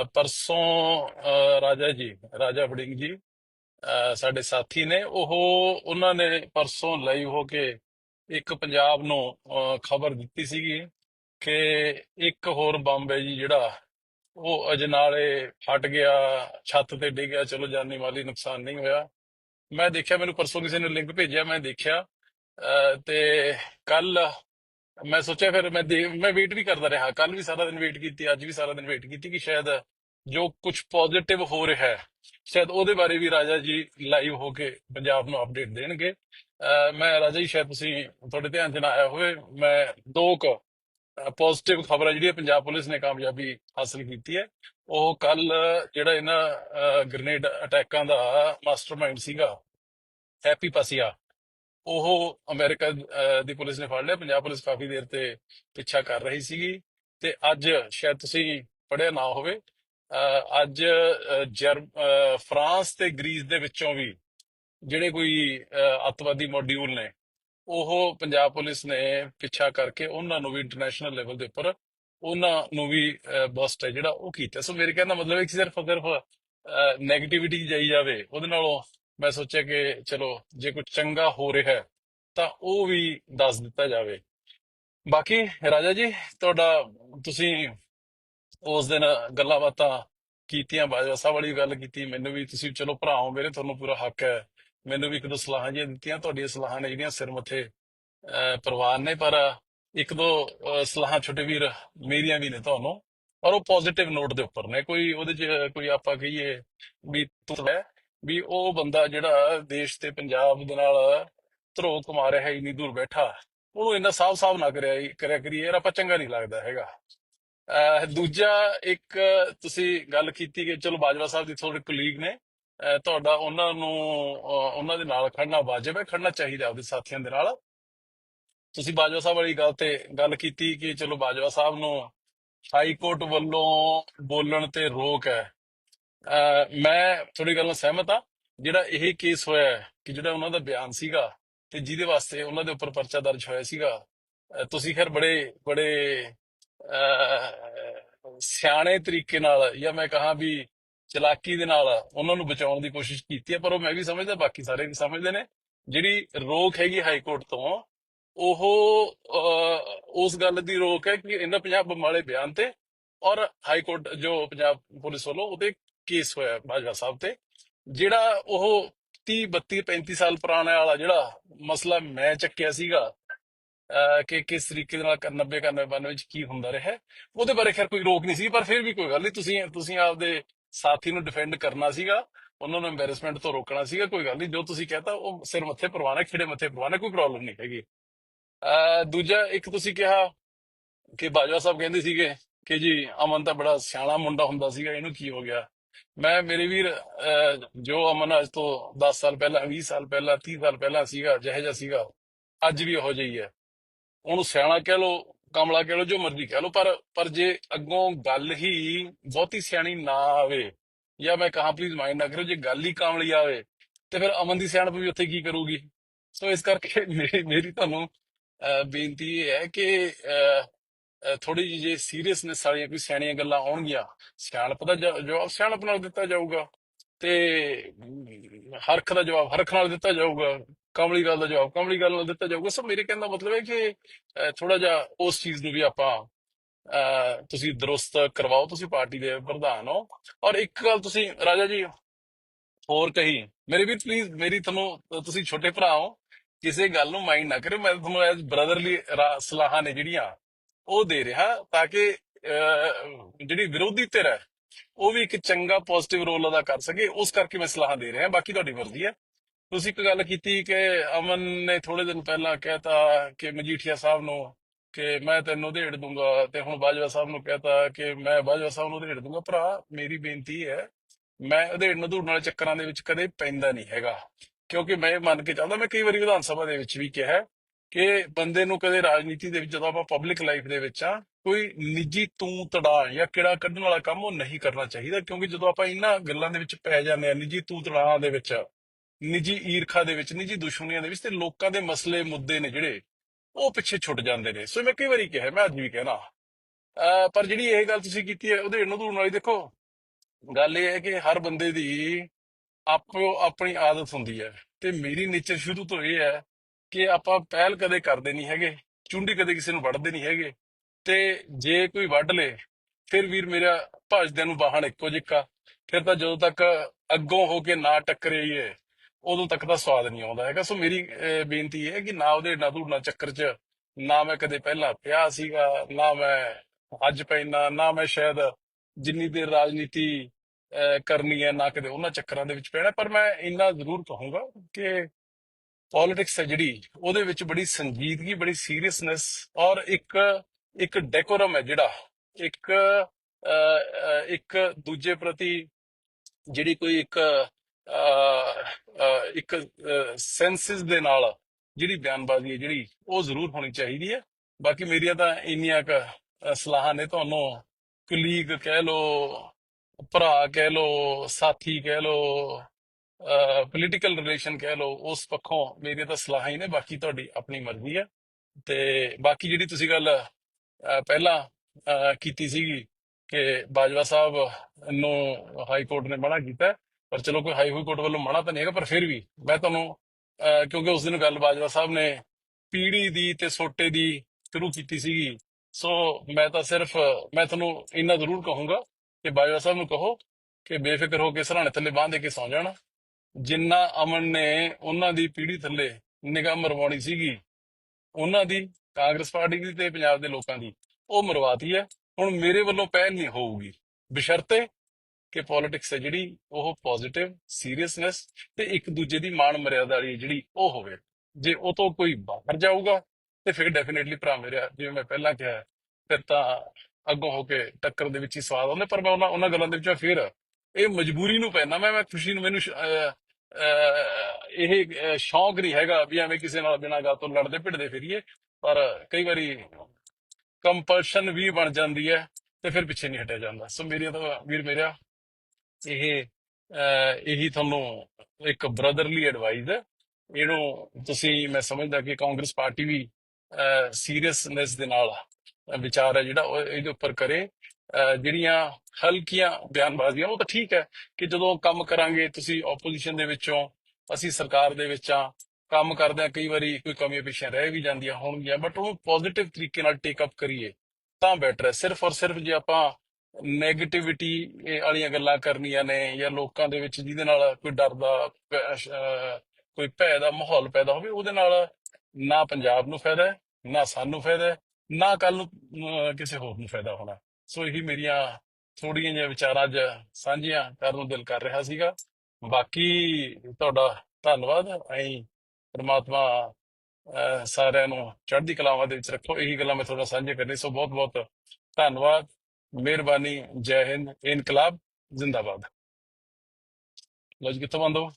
ਅਹ ਪਰਸੋਂ, ਅਹ ਰਾਜਾ ਜੀ, ਰਾਜਾ ਵੜਿੰਗ ਜੀ, ਅਹ ਸਾਡੇ ਸਾਥੀ ਨੇ। ਉਹ ਉਹਨਾਂ ਨੇ ਪਰਸੋਂ ਲਾਈਵ ਹੋ ਕੇ ਇੱਕ ਪੰਜਾਬ ਨੂੰ ਖਬਰ ਦਿੱਤੀ ਸੀਗੀ ਕਿ ਇੱਕ ਹੋਰ ਬੰਬ ਹੈ ਜੀ ਜਿਹੜਾ, ਉਹ ਅਜਨਾਲੇ ਫਟ ਗਿਆ, ਛੱਤ ਤੇ ਡਿੱਗ ਗਿਆ। ਚਲੋ ਜਾਨੀ ਮਾਲੀ ਨੁਕਸਾਨ ਨਹੀਂ ਹੋਇਆ। ਮੈਂ ਦੇਖਿਆ, ਮੈਨੂੰ ਪਰਸੋਂ ਕਿਸੇ ਨੇ ਲਿੰਕ ਭੇਜਿਆ, ਮੈਂ ਦੇਖਿਆ। ਅਹ ਤੇ ਕੱਲ ਮੈਂ ਸੋਚਿਆ ਫਿਰ ਮੈਂ ਦੇ- ਮੈਂ ਵੇਟ ਵੀ ਕਰਦਾ ਰਿਹਾ। ਕੱਲ ਵੀ ਸਾਰਾ ਦਿਨ ਵੇਟ ਕੀਤੀ, ਅੱਜ ਵੀ ਸਾਰਾ ਦਿਨ ਵੇਟ ਕੀਤੀ ਕਿ ਸ਼ਾਇਦ ਜੋ ਕੁਝ ਪੋਜ਼ਿਟਿਵ ਹੋ ਰਿਹਾ ਹੈ, ਸ਼ਾਇਦ ਉਹਦੇ ਬਾਰੇ ਵੀ ਰਾਜਾ ਜੀ ਲਾਈਵ ਹੋ ਕੇ ਪੰਜਾਬ ਨੂੰ ਅਪਡੇਟ ਦੇਣਗੇ। ਅਹ ਮੈਂ ਰਾਜਾ ਜੀ, ਸ਼ਾਇਦ ਤੁਸੀਂ ਤੁਹਾਡੇ ਧਿਆਨ 'ਚ ਨਾ ਆਇਆ ਹੋਵੇ, ਮੈਂ ਦੋ ਕੁ ਪੋਜ਼ਿਟਿਵ ਖਬਰਾਂ ਜਿਹੜੀਆਂ ਪੰਜਾਬ ਪੁਲਿਸ ਨੇ ਕਾਮਯਾਬੀ ਹਾਸਲ ਕੀਤੀ ਹੈ, ਉਹ ਕੱਲ ਜਿਹੜਾ ਇਹਨਾਂ ਗ੍ਰੇਨੇਡ ਅਟੈਕਾਂ ਦਾ ਮਾਸਟਰਮਾਈਂਡ ਸੀਗਾ, ਹੈਪੀ ਪਸੀਆ ਉਹ ਅਮਰੀਕਾ ਦੀ ਪੁਲਿਸ ਨੇ ਫੜ ਲਿਆ। ਪੰਜਾਬ ਪੁਲਿਸ ਕਾਫੀ ਦੇਰ ਤੇ ਪਿੱਛਾ ਕਰ ਰਹੀ ਸੀਗੀ ਤੇ ਅੱਜ ਸ਼ਾਇਦ ਤੁਸੀਂ ਪੜਿਆ ਨਾ ਹੋਵੇ ਅੱਜ ਫਰਾਂਸ ਤੇ ਗ੍ਰੀਸ ਦੇ ਵਿੱਚੋਂ ਵੀ ਜਿਹੜੇ ਕੋਈ ਅਹ, ਅੱਤਵਾਦੀ ਮੋਡਿਊਲ ਨੇ ਉਹ ਪੰਜਾਬ ਪੁਲਿਸ ਨੇ ਪਿੱਛਾ ਕਰਕੇ ਉਹਨਾਂ ਨੂੰ ਵੀ ਇੰਟਰਨੈਸ਼ਨਲ ਲੈਵਲ ਦੇ ਉੱਪਰ ਉਹਨਾਂ ਨੂੰ ਵੀ ਬਸਟ ਹੈ ਜਿਹੜਾ ਉਹ ਕੀਤਾ। ਸੋ ਮੇਰੇ ਕਹਿਣ ਦਾ ਮਤਲਬ ਹੈ ਕਿ ਸਿਰਫ ਸਿਰਫ 네ਗੇਟਿਵਿਟੀ ਜਾਈ ਜਾਵੇ ਉਹਦੇ ਨਾਲੋਂ ਮੈਂ ਸੋਚਿਆ ਕਿ ਚਲੋ ਜੇ ਕੁਝ ਚੰਗਾ ਹੋ ਰਿਹਾ ਹੈ ਤਾਂ ਉਹ ਵੀ ਦੱਸ ਦਿੱਤਾ ਜਾਵੇ। ਬਾਕੀ ਰਾਜਾ ਜੀ ਤੁਹਾਡਾ ਤੁਸੀਂ ਉਸ ਦਿਨ ਗੱਲਾਂ ਬਾਤਾਂ ਕੀਤੀਆਂ ਬਾਜਵਾ ਸਾਹਿਬ ਵਾਲੀ ਗੱਲ ਕੀਤੀ ਮੈਨੂੰ ਵੀ ਤੁਸੀਂ ਚਲੋ ਭਰਾ ਮੇਰੇ ਤੁਹਾਨੂੰ ਪੂਰਾ ਹੱਕ ਹੈ। ਮੈਨੂੰ ਵੀ ਇੱਕ ਦੋ ਸਲਾਹਾਂ ਜਿਹੀਆਂ ਦਿੱਤੀਆਂ ਤੁਹਾਡੀਆਂ ਸਲਾਹਾਂ ਨੇ ਜਿਹੜੀਆਂ ਸਿਰ ਮੱਥੇ ਅਹ, ਪ੍ਰਵਾਨ ਨੇ ਪਰ ਇੱਕ ਦੋ ਸਲਾਹਾਂ ਛੋਟੇ ਵੀਰ ਮੇਰੀਆਂ ਵੀ ਨੇ ਤੁਹਾਨੂੰ ਔਰ ਉਹ ਪੋਜ਼ਿਟਿਵ ਨੋਟ ਦੇ ਉੱਪਰ ਨੇ। ਕੋਈ ਉਹਦੇ 'ਚ ਕੋਈ ਆਪਾਂ ਕਹੀਏ ਵੀ ਤੂੰ ਹੈ ਵੀ ਉਹ ਬੰਦਾ ਜਿਹੜਾ ਦੇਸ਼ ਤੇ ਪੰਜਾਬ ਦੇ ਨਾਲ ਧਰੋ ਕਮਾ ਰਿਹਾ ਹੈ, ਇੰਨੀ ਦੂਰ ਬੈਠਾ, ਉਹਨੂੰ ਇੰਨਾ ਸਾਫ਼-ਸਾਫ਼ ਨਾ ਕਰਿਆ ਕਰਿਆ ਕਰੀਏ, ਯਾਰ ਆਪਾਂ ਚੰਗਾ ਨਹੀਂ ਲੱਗਦਾ ਹੈਗਾ। ਦੂਜਾ ਇੱਕ ਤੁਸੀਂ ਗੱਲ ਕੀਤੀ ਕਿ ਚਲੋ ਬਾਜਵਾ ਸਾਹਿਬ ਦੀ ਤੁਹਾਡੇ ਕੁਲੀਗ ਨੇ, ਅਹ ਤੁਹਾਡਾ ਉਹਨਾਂ ਨੂੰ, ਅਹ ਉਹਨਾਂ ਦੇ ਨਾਲ ਖੜਨਾ ਵਾਜਬ ਹੈ ਖੜਨਾ ਚਾਹੀਦਾ ਆਪਣੇ ਸਾਥੀਆਂ ਦੇ ਨਾਲ। ਤੁਸੀਂ ਬਾਜਵਾ ਸਾਹਿਬ ਵਾਲੀ ਗੱਲ ਤੇ ਗੱਲ ਕੀਤੀ ਕਿ ਚਲੋ ਬਾਜਵਾ ਸਾਹਿਬ ਨੂੰ ਹਾਈ ਕੋਰਟ ਵੱਲੋਂ ਬੋਲਣ ਤੇ ਰੋਕ ਹੈ। ਅਹ ਮੈਂ ਤੁਹਾਡੀ ਗੱਲ ਨਾਲ ਸਹਿਮਤ ਆ ਜਿਹੜਾ ਇਹ ਕੇਸ ਹੋਇਆ ਹੈ ਕਿ ਜਿਹੜਾ ਉਹਨਾਂ ਦਾ ਬਿਆਨ ਸੀਗਾ ਤੇ ਜਿਹਦੇ ਵਾਸਤੇ ਉਹਨਾਂ ਦੇ ਉੱਪਰ ਪਰਚਾ ਦਰਜ ਹੋਇਆ ਸੀਗਾ ਅਹ ਤੁਸੀਂ ਖੈਰ ਬੜੇ ਬੜੇ ਅਹ, ਸਿਆਣੇ ਤਰੀਕੇ ਨਾਲ ਜਾਂ ਮੈਂ ਕਹਾਂ ਵੀ ਚਲਾਕੀ ਦੇ ਨਾਲ ਉਹਨਾਂ ਨੂੰ ਬਚਾਉਣ ਦੀ ਕੋਸ਼ਿਸ਼ ਕੀਤੀ ਹੈ ਪਰ ਉਹ ਮੈਂ ਵੀ ਸਮਝਦਾ ਬਾਕੀ ਸਾਰੇ ਵੀ ਸਮਝਦੇ ਨੇ। ਜਿਹੜੀ ਰੋਕ ਹੈਗੀ ਹਾਈ ਕੋਰਟ ਤੋਂ ਉਹ ਅਹ, ਉਸ ਗੱਲ ਦੀ ਰੋਕ ਹੈ ਕਿ ਇਹਨਾਂ ਪੰਜਾਬ ਬੰਬ ਵਾਲੇ ਬਿਆਨ ਤੇ ਔਰ ਹਾਈ ਕੋਰਟ ਜੋ ਪੰਜਾਬ ਪੁਲਿਸ ਵੱਲੋਂ ਉਹਦੇ ਕੇਸ ਹੋਇਆ ਬਾਜਵਾ ਸਾਹਿਬ ਤੇ, ਜਿਹੜਾ ਉਹ 30 32 35 ਸਾਲ ਪੁਰਾਣਾ ਵਾਲਾ ਜਿਹੜਾ ਮਸਲਾ ਮੈਂ ਚੱਕਿਆ ਸੀਗਾ ਕਿ ਕਿਸ ਤਰੀਕੇ ਦੇ ਨਾਲ 90 91 ਵਿੱਚ ਕੀ ਹੁੰਦਾ ਰਿਹਾ, ਉਹਦੇ ਬਾਰੇ ਖੈਰ ਕੋਈ ਰੋਕ ਨਹੀਂ ਸੀ, ਪਰ ਫਿਰ ਵੀ ਕੋਈ ਗੱਲ ਨਹੀਂ, ਤੁਸੀਂ ਤੁਸੀਂ ਆਪਦੇ ਸਾਥੀ ਨੂੰ ਡਿਫੈਂਡ ਕਰਨਾ ਸੀਗਾ, ਉਹਨਾਂ ਨੂੰ ਐਮਬੈਰਸਮੈਂਟ ਤੋਂ ਰੋਕਣਾ ਸੀਗਾ, ਕੋਈ ਗੱਲ ਨਹੀਂ, ਜੋ ਤੁਸੀਂ ਕਹਤਾ ਉਹ ਸਿਰ ਮੱਥੇ ਪਰਵਾਨਾ ਖਿੜੇ ਮੱਥੇ ਪਰਵਾਨਾ ਕੋਈ ਪ੍ਰੋਬਲਮ ਨਹੀਂ ਹੈਗੀ। ਅਹ ਦੂਜਾ ਇੱਕ ਤੁਸੀਂ ਕਿਹਾ ਕਿ ਬਾਜਵਾ ਸਾਹਿਬ ਕਹਿੰਦੇ ਸੀਗੇ ਕਿ ਜੀ ਅਮਨ ਤਾਂ ਬੜਾ ਸਿਆਣਾ ਮੁੰਡਾ ਹੁੰਦਾ ਸੀਗਾ, ਇਹਨੂੰ ਕੀ ਹੋ ਗਿਆ? ਮੈਂ ਮੇਰੇ ਵੀਰ ਅਹ, ਜੋ ਅਮਨ ਅੱਜ ਤੋਂ 10 ਸਾਲ ਪਹਿਲਾਂ 20 ਸਾਲ ਪਹਿਲਾਂ 30 ਸਾਲ ਪਹਿਲਾਂ ਸੀਗਾ ਜਿਹੋ ਜਿਹਾ ਸੀਗਾ ਅੱਜ ਵੀ ਉਹੋ ਜਿਹੀ ਹੈ। ਉਹਨੂੰ ਸਿਆਣਾ ਕਹਿ ਲੋ ਕਮਲਾ ਕਹਿ ਲੋ ਜੋ ਮਰਜ਼ੀ ਕਹਿ ਲੋ ਪਰ ਪਰ ਜੇ ਅੱਗੋਂ ਗੱਲ ਹੀ ਬਹੁਤੀ ਸਿਆਣੀ ਨਾ ਆਵੇ ਜਾਂ ਮੈਂ ਕਹਾਂ ਪਲੀਜ਼ ਮਾਈਂਡ ਨਾ ਕਰੋ ਜੇ ਗੱਲ ਹੀ ਕਾਮਲੀ ਆਵੇ ਤੇ ਫਿਰ ਅਮਨ ਦੀ ਸਿਆਣਪ ਵੀ ਉੱਥੇ ਕੀ ਕਰੂਗੀ? ਸੋ ਇਸ ਕਰਕੇ ਮੇਰੀ ਮੇਰੀ ਤੁਹਾਨੂੰ ਅਹ, ਬੇਨਤੀ ਇਹ ਹੈ ਕਿ ਥੋੜੀ ਜਿਹੀ ਜੇ ਸੀਰੀਅਸਨੈਸ ਵਾਲੀਆਂ ਕੋਈ ਸਿਆਣੀਆਂ ਗੱਲਾਂ ਆਉਣਗੀਆਂ, ਸਿਆਣਪ ਦਾ ਜਵਾਬ ਸਿਆਣਪ ਨਾਲ ਦਿੱਤਾ ਜਾਊਗਾ ਤੇ ਹਰਖ ਦਾ ਜਵਾਬ ਹਰਖ ਨਾਲ ਦਿੱਤਾ ਜਾਊਗਾ, ਕਮਲੀ ਗੱਲ ਦਾ ਜਵਾਬ ਕਮਲੀ ਗੱਲ ਨਾਲ ਦਿੱਤਾ ਜਾਊਗਾ। ਸੋ ਮੇਰੇ ਕਹਿਣ ਦਾ ਮਤਲਬ ਹੈ ਕਿ ਥੋੜਾ ਜਿਹਾ ਉਸ ਚੀਜ਼ ਨੂੰ ਵੀ ਆਪਾਂ ਤੁਸੀਂ ਦਰੁਸਤ ਕਰਵਾਓ, ਤੁਸੀਂ ਪਾਰਟੀ ਦੇ ਪ੍ਰਧਾਨ ਹੋ। ਔਰ ਇੱਕ ਗੱਲ ਤੁਸੀਂ, ਰਾਜਾ ਜੀ, ਹੋਰ ਕਹੀ, ਮੇਰੇ ਵੀ ਪਲੀਜ਼ ਮੇਰੀ ਤੁਹਾਨੂੰ, ਤੁਸੀਂ ਛੋਟੇ ਭਰਾ ਹੋ, ਕਿਸੇ ਗੱਲ ਨੂੰ ਮਾਈਂਡ ਨਾ ਕਰਿਓ। ਮੈਂ ਤੁਹਾਨੂੰ ਐਜ਼ ਬ੍ਰਦਰਲੀ ਸਲਾਹਾਂ ਨੇ ਜਿਹੜੀਆਂ ਉਹ ਦੇ ਰਿਹਾ ਤਾਂ ਕਿ ਜਿਹੜੀ ਵਿਰੋਧੀ ਧਿਰ ਹੈ, ਉਹ ਵੀ ਇੱਕ ਚੰਗਾ ਪੋਜ਼ਿਟਿਵ ਰੋਲ ਅਦਾ ਕਰ ਸਕੇ, ਉਸ ਕਰਕੇ ਮੈਂ ਸਲਾਹਾਂ ਦੇ ਰਿਹਾ। ਬਾਕੀ ਤੁਹਾਡੀ ਮਰਜ਼ੀ ਹੈ। ਤੁਸੀਂ ਇੱਕ ਗੱਲ ਕੀਤੀ ਕਿ ਅਮਨ ਨੇ ਥੋੜੇ ਦਿਨ ਪਹਿਲਾਂ ਕਹਿਤਾ ਕਿ ਮਜੀਠੀਆ ਸਾਹਿਬ ਨੂੰ ਕਿ ਮੈਂ ਤੈਨੂੰ ਉਧੇੜ ਦੂੰਗਾ ਤੇ ਹੁਣ ਬਾਜਵਾ ਸਾਹਿਬ ਨੂੰ ਕਹਿਤਾ ਕਿ ਮੈਂ ਬਾਜਵਾ ਸਾਹਿਬ ਨੂੰ ਉਧੇੜ ਦੂੰਗਾ। ਭਰਾ, ਮੇਰੀ ਬੇਨਤੀ ਹੈ, ਮੈਂ ਉਧੇੜਨ ਧੂੜਨ ਵਾਲੇ ਚੱਕਰਾਂ ਦੇ ਵਿੱਚ ਕਦੇ ਪੈਂਦਾ ਨਹੀਂ ਹੈਗਾ। ਕਿਉਂਕਿ ਮੈਂ ਮੰਨ ਕੇ ਚੱਲਦਾ, ਮੈਂ ਕਈ ਵਾਰੀ ਵਿਧਾਨ ਸਭਾ ਦੇ ਵਿੱਚ ਵੀ ਕਿਹਾ ਕਿ ਬੰਦੇ ਨੂੰ ਕਦੇ ਰਾਜਨੀਤੀ ਦੇ ਵਿੱਚ ਜਦੋਂ ਆਪਾਂ ਪਬਲਿਕ ਲਾਈਫ ਦੇ ਵਿੱਚ ਆ ਕੋਈ ਨਿੱਜੀ ਤੂੰ ਤੜਾ ਜਾਂ ਕਿਹੜਾ ਕੱਢਣ ਵਾਲਾ ਕੰਮ ਉਹ ਨਹੀਂ ਕਰਨਾ ਚਾਹੀਦਾ ਕਿਉਂਕਿ ਜਦੋਂ ਆਪਾਂ ਇਹਨਾਂ ਗੱਲਾਂ ਦੇ ਵਿੱਚ ਪੈ ਜਾਂਦੇ ਆ ਨਿੱਜੀ ਤੂੰ ਤੜਾਆਂ ਦੇ ਵਿੱਚ, ਨਿੱਜੀ ਈਰਖਾ ਦੇ ਵਿੱਚ, ਨਿੱਜੀ ਦੁਸ਼ਮਣੀਆਂ ਦੇ ਵਿੱਚ ਤੇ ਲੋਕਾਂ ਦੇ ਮਸਲੇ ਮੁੱਦੇ ਨੇ ਜਿਹੜੇ, ਉਹ ਪਿੱਛੇ ਛੁੱਟ ਜਾਂਦੇ ਨੇ। ਸੋ ਮੈਂ ਕਈ ਵਾਰੀ ਕਿਹਾ, ਮੈਂ ਅੱਜ ਵੀ ਕਹਿਣਾ ਅਹ, ਪਰ ਜਿਹੜੀ ਇਹ ਗੱਲ ਤੁਸੀਂ ਕੀਤੀ ਹੈ, ਉਹਦੇ ਨੂੰ ਧੂਣ ਵਾਲੀ ਦੇਖੋ, ਗੱਲ ਇਹ ਹੈ ਕਿ ਹਰ ਬੰਦੇ ਦੀ ਆਪੋ ਆਪਣੀ ਆਦਤ ਹੁੰਦੀ ਹੈ ਤੇ ਮੇਰੀ ਨੇਚਰ ਸ਼ੁਰੂ ਤੋਂ ਇਹ ਹੈ ਕਿ ਆਪਾਂ ਪਹਿਲ ਕਦੇ ਕਰਦੇ ਨਹੀਂ ਹੈਗੇ, ਚੁੰਡੀ ਕਦੇ ਕਿਸੇ ਨੂੰ ਵੱਢਦੇ ਨਹੀਂ ਹੈਗੇ। ਤੇ ਜੇ ਕੋਈ ਵੱਢ ਲੇ, ਫਿਰ ਵੀਰ ਮੇਰਾ ਭਜਦਿਆਂ ਨੂੰ ਬਾਹਣ ਇੱਕੋ ਜਿੱਕਾ। ਫਿਰ ਤਾਂ ਜਦੋਂ ਤੱਕ ਅੱਗੋਂ ਹੋ ਕੇ ਨਾ ਟੱਕਰੇਈਏ ਉਦੋਂ ਤੱਕ ਤਾਂ ਸਵਾਦ ਨਹੀਂ ਆਉਂਦਾ ਹੈਗਾ। ਸੋ ਮੇਰੀ ਬੇਨਤੀ ਇਹ ਹੈ ਕਿ ਨਾ ਉਹਦੇ ਨਾ ਧੂੜਨਾ ਚੱਕਰ 'ਚ ਨਾ ਮੈਂ ਕਦੇ ਪਹਿਲਾਂ ਪਿਆ ਸੀਗਾ, ਨਾ ਮੈਂ ਅੱਜ ਪੈਣਾ ਨਾ ਮੈਂ ਸ਼ਾਇਦ ਜਿੰਨੀ ਦੇਰ ਰਾਜਨੀਤੀ ਕਰਨੀ ਹੈ, ਨਾ ਕਦੇ ਉਹਨਾਂ ਚੱਕਰਾਂ ਦੇ ਵਿੱਚ ਪੈਣਾ। ਪਰ ਮੈਂ ਇੰਨਾ ਜ਼ਰੂਰ ਕਹੂੰਗਾ ਕਿ ਪੋਲਿਟਿਕਸ ਹੈ ਜਿਹੜੀ, ਉਹਦੇ ਵਿੱਚ ਬੜੀ ਸੰਜੀਦਗੀ, ਬੜੀ ਸੀਰੀਅਸਨੈਸ ਔਰ ਇੱਕ ਇੱਕ ਡੈਕੋਰਮ ਹੈ ਜਿਹੜਾ, ਇੱਕ ਇੱਕ ਦੂਜੇ ਪ੍ਰਤੀ ਜਿਹੜੀ ਕੋਈ ਇੱਕ ਇੱਕ ਸੈਂਸਿਸ ਦੇ ਨਾਲ ਜਿਹੜੀ ਬਿਆਨਬਾਜ਼ੀ ਹੈ ਜਿਹੜੀ, ਉਹ ਜ਼ਰੂਰ ਹੋਣੀ ਚਾਹੀਦੀ ਹੈ। ਬਾਕੀ ਮੇਰੀਆਂ ਤਾਂ ਇੰਨੀਆਂ ਕੁ ਸਲਾਹਾਂ ਨੇ ਤੁਹਾਨੂੰ ਕੁਲੀਗ ਕਹਿ ਲੋ ਭਰਾ ਕਹਿ ਲੋ ਸਾਥੀ ਕਹਿ ਲੋ ਪੋਲੀਟੀਕਲ ਰਿਲੇਸ਼ਨ ਕਹਿ ਲਓ ਉਸ ਪੱਖੋਂ ਮੇਰੀਆਂ ਤਾਂ ਸਲਾਹਾਂ ਹੀ ਨੇ ਬਾਕੀ ਤੁਹਾਡੀ ਆਪਣੀ ਮਰਜ਼ੀ ਹੈ। ਤੇ ਬਾਕੀ ਜਿਹੜੀ ਤੁਸੀਂ ਗੱਲ ਪਹਿਲਾਂ ਕੀਤੀ ਸੀਗੀ ਕਿ ਬਾਜਵਾ ਸਾਹਿਬ ਨੂੰ ਹਾਈ ਕੋਰਟ ਨੇ ਮਨਾ ਕੀਤਾ ਪਰ ਚਲੋ ਕੋਈ ਹਾਈ ਕੋਰਟ ਵੱਲੋਂ ਮਨਾ ਤਾਂ ਨਹੀਂ ਹੈਗਾ ਪਰ ਫਿਰ ਵੀ ਮੈਂ ਤੁਹਾਨੂੰ ਅਹ, ਕਿਉਂਕਿ ਉਸ ਦਿਨ ਗੱਲ ਬਾਜਵਾ ਸਾਹਿਬ ਨੇ ਪੀੜੀ ਦੀ ਤੇ ਸੋਟੇ ਦੀ ਸ਼ੁਰੂ ਕੀਤੀ ਸੀਗੀ। ਸੋ ਮੈਂ ਤਾਂ ਸਿਰਫ ਮੈਂ ਤੁਹਾਨੂੰ ਇੰਨਾ ਜ਼ਰੂਰ ਕਹੂੰਗਾ ਕਿ ਬਾਜਵਾ ਸਾਹਿਬ ਨੂੰ ਕਹੋ ਕਿ ਬੇਫਿਕਰ ਹੋ ਕੇ ਸਰਾਣੇ ਥੱਲੇ ਬਾਂਹ ਦੇ ਕੇ ਸੌਂ ਜਾਣਾ। ਜਿੰਨਾ ਅਮਨ ਨੇ ਉਹਨਾਂ ਦੀ ਪੀੜੀ ਥੱਲੇ ਨਿਗਾਹ ਮਰਵਾਉਣੀ ਸੀਗੀ, ਉਹਨਾਂ ਦੀ ਕਾਂਗਰਸ ਪਾਰਟੀ ਦੀ ਤੇ ਪੰਜਾਬ ਦੇ ਲੋਕਾਂ ਦੀ, ਉਹ ਮਰਵਾਤੀ ਹੈ। ਹੁਣ ਮੇਰੇ ਵੱਲੋਂ ਪਹਿਲ ਨਹੀਂ ਹੋਊਗੀ। ਬਿਸ਼ਰਤੇ ਕਿ ਪੋਲਿਟਿਕਸ ਹੈ ਜਿਹੜੀ, ਉਹ ਪੋਜ਼ਿਟਿਵ ਸੀਰੀਅਸਨੈਸ ਤੇ ਇੱਕ ਦੂਜੇ ਦੀ ਮਾਣ ਮਰਿਆਦਾ ਵਾਲੀ ਜਿਹੜੀ, ਉਹ ਹੋਵੇ। ਜੇ ਉਹ ਤੋਂ ਕੋਈ ਬਾਹਰ ਜਾਊਗਾ, ਤੇ ਫਿਰ ਡੈਫੀਨਿਟਲੀ ਭਰਾ ਮੇਰਾ, ਜਿਵੇਂ ਮੈਂ ਪਹਿਲਾਂ ਕਿਹਾ, ਫਿਰ ਤਾਂ ਅੱਗੋਂ ਹੋ ਕੇ ਟੱਕਰ ਦੇ ਵਿੱਚ ਹੀ ਸਵਾਦ ਆਉਂਦਾ, ਪਰ ਮੈਂ ਉਹਨਾਂ ਉਹਨਾਂ ਗੱਲਾਂ ਦੇ ਵਿੱਚੋਂ ਫਿਰ ਇਹ ਮਜਬੂਰੀ ਨੂੰ ਪੈਣਾ, ਮੈਂ ਮੈਂ ਖੁਸ਼ੀ ਨੂੰ, ਮੈਨੂੰ ਇਹ ਸ਼ੌਂਕ ਨਹੀਂ ਹੈਗਾ ਵੀ ਐਵੇਂ ਕਿਸੇ ਨਾਲ ਬਿਨਾਂ ਗੱਲ ਤੋਂ ਲੜਦੇ ਭਿੜਦੇ ਫਿਰੀਏ, ਪਰ ਕਈ ਵਾਰੀ ਕੰਪਲਸ਼ਨ ਵੀ ਬਣ ਜਾਂਦੀ ਹੈ ਤੇ ਫਿਰ ਪਿੱਛੇ ਨਹੀਂ ਹਟਿਆ ਜਾਂਦਾ। ਸੋ ਮੇਰੀਆਂ ਤਾਂ ਵੀਰ ਮੇਰਾ ਇਹ ਇਹੀ ਤੁਹਾਨੂੰ ਇੱਕ ਬ੍ਰਦਰਲੀ ਐਡਵਾਈਸ ਹੈ। ਇਹਨੂੰ ਤੁਸੀਂ, ਮੈਂ ਸਮਝਦਾ ਕਿ ਕਾਂਗਰਸ ਪਾਰਟੀ ਵੀ ਸੀਰੀਅਸਨੈਸ ਦੇ ਨਾਲ ਵਿਚਾਰ ਹੈ ਜਿਹੜਾ ਉਹ ਇਹਦੇ ਉੱਪਰ ਕਰੇ। ਜਿਹੜੀਆਂ ਹਲਕੀਆਂ ਬਿਆਨਬਾਜ਼ੀਆਂ, ਉਹ ਤਾਂ ਠੀਕ ਹੈ ਕਿ ਜਦੋਂ ਕੰਮ ਕਰਾਂਗੇ, ਤੁਸੀਂ ਆਪੋਜੀਸ਼ਨ ਦੇ ਵਿੱਚੋਂ, ਅਸੀਂ ਸਰਕਾਰ ਦੇ ਵਿੱਚ ਆ ਕੰਮ ਕਰਦੇ ਆ ਕਈ ਵਾਰੀ ਕੋਈ ਕਮੀਆਂ ਪੇਸ਼ੀਆਂ ਰਹਿ ਵੀ ਜਾਂਦੀਆਂ ਹੋਣਗੀਆਂ ਬਟ ਉਹਨੂੰ ਪੋਜ਼ਿਟਿਵ ਤਰੀਕੇ ਨਾਲ ਟੇਕ ਅਪ ਕਰੀਏ, ਤਾਂ ਬੈਟਰ ਹੈ। ਸਿਰਫ ਔਰ ਸਿਰਫ ਜੇ ਆਪਾਂ 네ਗੇਟਿਵਿਟੀ ਵਾਲੀਆਂ ਗੱਲਾਂ ਕਰਨੀਆਂ ਨੇ, ਜਾਂ ਲੋਕਾਂ ਦੇ ਵਿੱਚ ਜਿਹਦੇ ਨਾਲ ਕੋਈ ਡਰ ਦਾ ਕੋਈ ਭੈ ਦਾ ਮਾਹੌਲ ਪੈਦਾ ਹੋਵੇ, ਉਹਦੇ ਨਾਲ ਨਾ ਪੰਜਾਬ ਨੂੰ ਫਾਇਦਾ ਨਾ ਸਾਨੂੰ ਫਾਇਦਾ ਨਾ ਕੱਲ ਨੂੰ ਕਿਸੇ ਹੋਰ ਨੂੰ ਫਾਇਦਾ ਹੋਣਾ। ਸੋ ਇਹੀ ਮੇਰੀਆਂ ਥੋੜੀਆਂ ਜਿਹੀਆਂ ਵਿਚਾਰਾਂ ਅੱਜ ਸਾਂਝੀਆਂ ਕਰਨ ਨੂੰ ਦਿਲ ਕਰ ਰਿਹਾ ਸੀਗਾ। ਬਾਕੀ ਤੁਹਾਡਾ ਧੰਨਵਾਦ। ਅਸੀਂ ਪਰਮਾਤਮਾ ਅਹ, ਸਾਰਿਆਂ ਨੂੰ ਚੜ੍ਹਦੀ ਕਲਾਵਾਂ ਦੇ ਵਿੱਚ ਰੱਖੋ। ਇਹੀ ਗੱਲਾਂ ਮੈਂ ਤੁਹਾਡਾ ਸਾਂਝੇ ਕਰਨੀ ਸੋ ਬਹੁਤ ਬਹੁਤ ਧੰਨਵਾਦ। ਮਿਹਰਬਾਨੀ। ਜੈ ਹਿੰਦ। ਇਨਕਲਾਬ। ਜ਼ਿੰਦਾਬਾਦ। ਲੋ ਜੀ ਕਿੱਥੋਂ ਬੰਦੋ